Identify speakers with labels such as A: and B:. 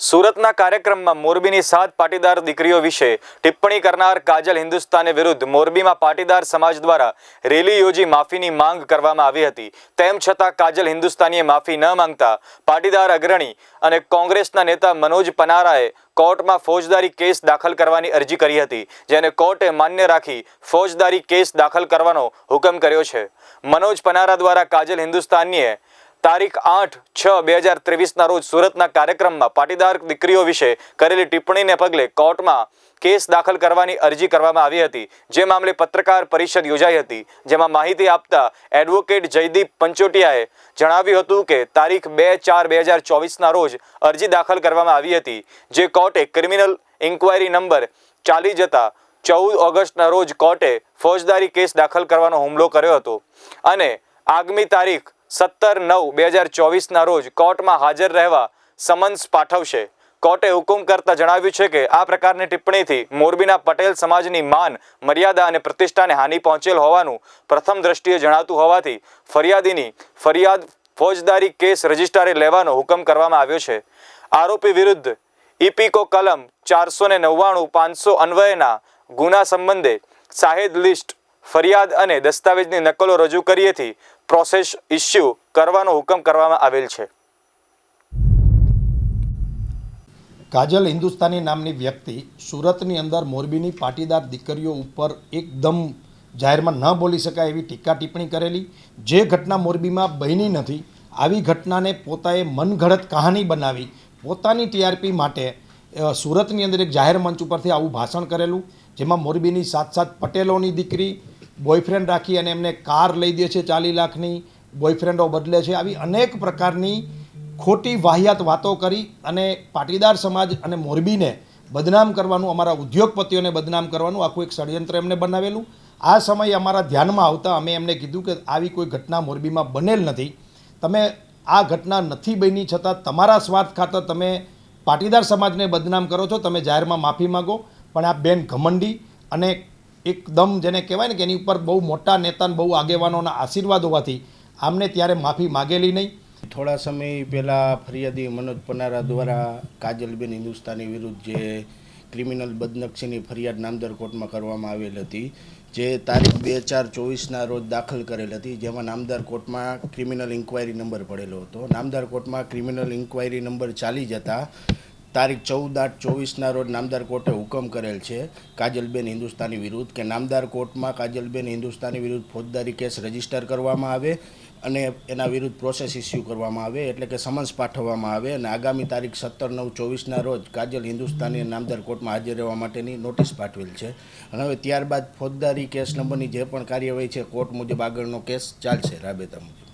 A: સુરતના કાર્યક્રમમાં મોરબીની સાત પાટીદાર દીકરીઓ વિશે ટિપ્પણી કરનાર કાજલ હિન્દુસ્તાને વિરુદ્ધ મોરબીમાં પાટીદાર સમાજ દ્વારા રેલી યોજી માફીની માંગ કરવામાં આવી હતી. તેમ છતાં કાજલ હિન્દુસ્તાનીએ માફી ન માંગતા પાટીદાર અગ્રણી અને કોંગ્રેસના નેતા મનોજ પનારાએ કોર્ટમાં ફોજદારી કેસ દાખલ કરવાની અરજી કરી હતી, જેને કોર્ટે માન્ય રાખી ફોજદારી કેસ દાખલ કરવાનો હુકમ કર્યો છે. મનોજ પનારા દ્વારા કાજલ હિન્દુસ્તાનીએ તારીખ આઠ છ બે હજાર ત્રેવીસના રોજ સુરતના કાર્યક્રમમાં પાટીદાર દીકરીઓ વિશે કરેલી ટિપ્પણીને પગલે કોર્ટમાં કેસ દાખલ કરવાની અરજી કરવામાં આવી હતી. જે મામલે પત્રકાર પરિષદ યોજાઈ હતી. જેમાં માહિતી આપતા એડવોકેટ જયદીપ પંચોટિયાએ જણાવ્યું હતું કે તારીખ બે ચાર બે હજાર ચોવીસના રોજ અરજી દાખલ કરવામાં આવી હતી. જે કોર્ટે ક્રિમિનલ ઇન્કવાયરી નંબર ચાલી જતા ચૌદ ઓગસ્ટના રોજ કોર્ટે ફોજદારી કેસ દાખલ કરવાનો હુમલો કર્યો હતો. અને આગામી તારીખ સત્તર નવ બે હજાર ચોવીસના રોજ કોર્ટમાં હાજર રહેવા સમન્સ પાઠવશે. કોર્ટે હુકુમ કરતા જણાવ્યું છે કે આ પ્રકારની ટિપ્પણીથી મોરબીના પટેલ સમાજની માન, મર્યાદા અને પ્રતિષ્ઠાને હાનિ પહોંચેલ હોવાનું પ્રથમ દ્રષ્ટિએ જણાતું હોવાથી ફરિયાદીની ફરિયાદ ફોજદારી કેસ રજિસ્ટ્રારે લેવાનો હુકમ કરવામાં આવ્યો છે. આરોપી વિરુદ્ધ ઇપીકો કલમ ચારસો ને નવ્વાણું પાંચસો અન્વયના ગુના સંબંધે સાહેદ લિસ્ટ ફરિયાદ અને દસ્તાવેજની નકલો રજૂ કરીએથી પ્રોસેસ ઇસ્યુ કરવાનો હુકમ કરવામાં આવેલ છે.
B: કાજલ હિન્દુસ્તાની નામની વ્યક્તિ સુરતની અંદર મોરબીની પાટીદાર દીકરીઓ ઉપર એકદમ જાહેરમાં ન બોલી શકાય એવી ટીકા ટિપ્પણી કરેલી. જે ઘટના મોરબીમાં બની નથી, આવી ઘટનાને પોતાએ મનઘડત કહાની બનાવી પોતાની ટીઆરપી માટે સુરતની અંદર એક જાહેર મંચ ઉપરથી આવું ભાષણ કરેલું, જેમાં મોરબીની સાત સાત પટેલોની દીકરી બોયફ્રેન્ડ રાખી અને એમને કાર લઈ દે છે ચાલી લાખની, બોયફ્રેન્ડો બદલે છે, આવી અનેક પ્રકારની ખોટી વાહિયાત વાતો કરી અને પાટીદાર સમાજ અને મોરબીને બદનામ કરવાનું, અમારા ઉદ્યોગપતિઓને બદનામ કરવાનું, આખું એક ષડયંત્ર એમને બનાવેલું. આ સમયે અમારા ધ્યાનમાં આવતા અમે એમને કીધું કે આવી કોઈ ઘટના મોરબીમાં બનેલ નથી. તમે આ ઘટના નથી બની છતાં તમારા સ્વાર્થ ખાતર તમે પાટીદાર સમાજને બદનામ કરો છો, તમે જાહેરમાં માફી માગો. પણ આ બેન ઘમંડી અને એકદમ જેને કહેવાય ને કે એની ઉપર બહુ મોટા નેતા અને બહુ આગેવાનોના આશીર્વાદ હોવાથી આમને ત્યારે માફી માગેલી નહીં.
C: થોડા સમય પહેલાં ફરિયાદી મનોજ પનારા દ્વારા કાજલબેન હિન્દુસ્તાની વિરુદ્ધ જે ક્રિમિનલ બદનક્ષીની ફરિયાદ નામદર કોર્ટમાં કરવામાં આવેલ હતી, જે તારીખ બે ચાર ચોવીસના રોજ દાખલ કરેલ હતી, જેમાં નામદાર કોર્ટમાં ક્રિમિનલ ઇન્ક્વાયરી નંબર પડેલો હતો. નામદાર કોર્ટમાં ક્રિમિનલ ઇન્ક્વાયરી નંબર ચાલી જતા તારીખ ચૌદ આઠ ચોવીસના રોજ નામદાર કોર્ટે હુકમ કરેલ છે. કાજલબેન હિન્દુસ્તાની વિરુદ્ધ કે નામદાર કોર્ટમાં કાજલબેન હિન્દુસ્તાની વિરુદ્ધ ફોજદારી કેસ રજિસ્ટર કરવામાં આવે અને એના વિરુદ્ધ પ્રોસેસ ઇસ્યુ કરવામાં આવે એટલે કે સમન્સ પાઠવવામાં આવે અને આગામી તારીખ સત્તર નવ ચોવીસના રોજ કાજલ હિન્દુસ્તાની નામદાર કોર્ટમાં હાજર રહેવા માટેની નોટિસ પાઠવેલ છે. અને હવે ત્યારબાદ ફોજદારી કેસ નંબરની જે પણ કાર્યવાહી છે, કોર્ટ મુજબ આગળનો કેસ ચાલશે રાબેતા મુજબ.